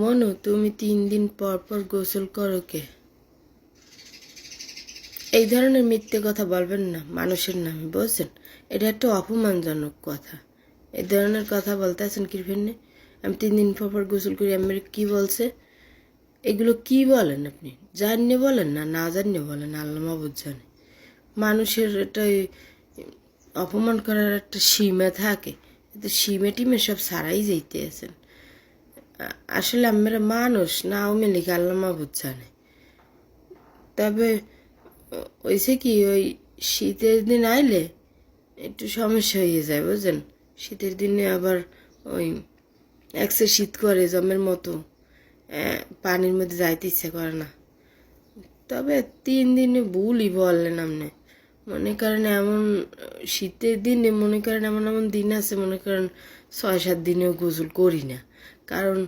মনু, তুমি তিন দিন পর পর গোসল করো কে? এই ধরনের মিথ্যে কথা বলবেন না, মানুষের নামে বলছেন এটা একটা অপমানজনক কথা। এই ধরনের কথা বলতে আছেন কি আমি তিন দিন পর পর গোসল করি আমি কি বলছে? এগুলো কি বলেন আপনি? জানিয়ে বলেন না না জানিয়ে বলেন, আল্লাহ মাবুদ জানে। মানুষের এটা অপমান করার একটা সীমা থাকে। কিন্তু সীমা টিমে সব সারাই যেতে আছেন। আসলে আমরা মানুষ, না আওয়ামী লীগ আল্লাহ মাবুদ জানে। তবে ওইসে কি, ওই শীতের দিন আইলে একটু সমস্যা হয়ে যায় বুঝলেন শীতের দিনে আবার ওই একসে শীত করে, জমের মতো পানির মধ্যে যাইতে ইচ্ছে করে না। তবে তিন দিনে ভুলই বললেন আপনি। মনে করেন এমন শীতের দিনে মনে করেন এমন এমন দিন আছে, মনে করেন ছয় সাত দিনেও গোসল করি না। কারণ